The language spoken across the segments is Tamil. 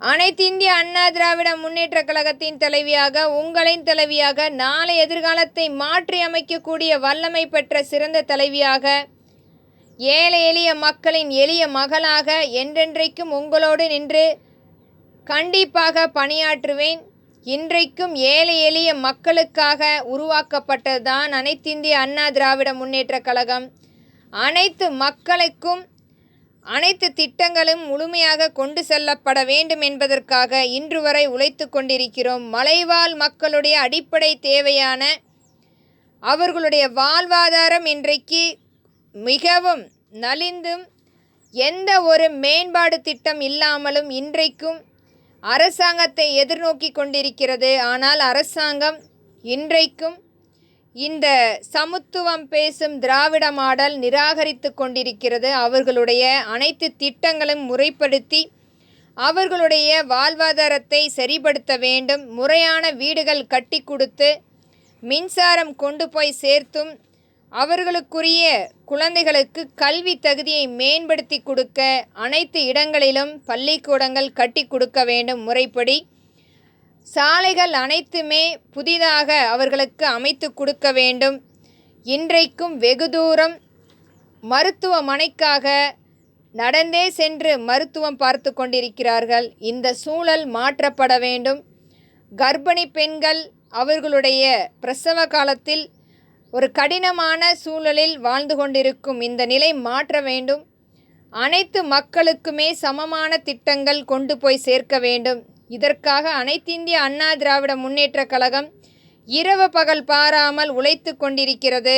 அனைத்து இந்திய அண்ணா திராவிட முன்னேற்ற கழகத்தின் தலைவியாக உங்களின் தலைவியாக நாளை எதிர்காலத்தை மாற்றி அமைக்கக்கூடிய வல்லமை பெற்ற சிறந்த தலைவியாக ஏழை எளிய மக்களின் எளிய மகளாக என்றென்றைக்கும் உங்களோடு நின்று கண்டிப்பாக பணியாற்றுவேன். இன்றைக்கும் ஏழை எளிய மக்களுக்காக உருவாக்கப்பட்டதுதான் அனைத்திந்திய அண்ணா திராவிட முன்னேற்ற கழகம். அனைத்து மக்களுக்கும் அனைத்து திட்டங்களும் முழுமையாக கொண்டு செல்லப்பட வேண்டும் என்பதற்காக இன்று வரை உழைத்து கொண்டிருக்கிறோம். மலைவாழ் மக்களுடைய அடிப்படை தேவையான அவர்களுடைய வாழ்வாதாரம் இன்றைக்கு மிகவும் நலிந்தும் எந்த ஒரு மேம்பாடு திட்டம் இல்லாமலும் இன்றைக்கும் அரசாங்கத்தை எதிர்நோக்கி கொண்டிருக்கிறது. ஆனால் அரசாங்கம் இன்றைக்கும் இந்த சமத்துவம் பேசும் திராவிட மாடல் நிராகரித்து கொண்டிருக்கிறது. அவர்களுடைய அனைத்து திட்டங்களும் முறைப்படுத்தி அவர்களுடைய வாழ்வாதாரத்தை சரிப்படுத்த வேண்டும். முறையான வீடுகள் கட்டி கொடுத்து மின்சாரம் கொண்டு போய் சேர்த்தும் அவர்களுக்குரிய குழந்தைகளுக்கு கல்வி தகுதியை மேம்படுத்தி கொடுக்க அனைத்து இடங்களிலும் பள்ளிக்கூடங்கள் கட்டி கொடுக்க வேண்டும். முறைப்படி சாலைகள் அனைத்துமே புதிதாக அவர்களுக்கு அமைத்து கொடுக்க வேண்டும். இன்றைக்கும் வெகு தூரம் மருத்துவமனைக்காக நடந்தே சென்று மருத்துவம் பார்த்து கொண்டிருக்கிறார்கள். இந்த சூழல் மாற்றப்பட வேண்டும். கர்ப்பிணி பெண்கள் அவர்களுடைய பிரசவ காலத்தில் ஒரு கடினமான சூழலில் வாழ்ந்து கொண்டிருக்கும் இந்த நிலை மாற்ற வேண்டும். அனைத்து மக்களுக்குமே சமமான திட்டங்கள் கொண்டு போய் சேர்க்க வேண்டும். இதற்காக அனைத்திந்திய அண்ணா திராவிட முன்னேற்ற கழகம் இரவு பகல் பாராமல் உழைத்து கொண்டிருக்கிறது.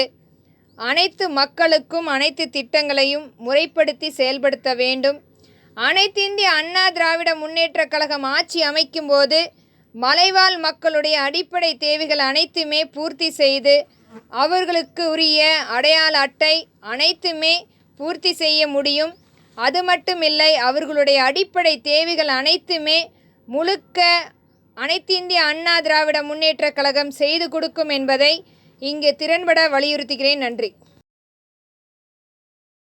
அனைத்து மக்களுக்கும் அனைத்து திட்டங்களையும் முறைப்படுத்தி செயல்படுத்த வேண்டும். அனைத்திந்திய அண்ணா திராவிட முன்னேற்ற கழகம் ஆட்சி அமைக்கும்போது மலைவாழ் மக்களுடைய அடிப்படை தேவைகள் அனைத்துமே பூர்த்தி செய்து அவர்களுக்கு உரிய அடையாள அட்டை அனைத்துமே பூர்த்தி செய்ய முடியும். அது மட்டுமில்லை அவர்களுடைய அடிப்படை தேவைகள் அனைத்துமே முழுக்க அனைத்திந்திய அண்ணா திராவிட முன்னேற்றக் கழகம் செய்து கொடுக்கும் என்பதை இங்கு திறன்பட வலியுறுத்துகிறேன். நன்றி.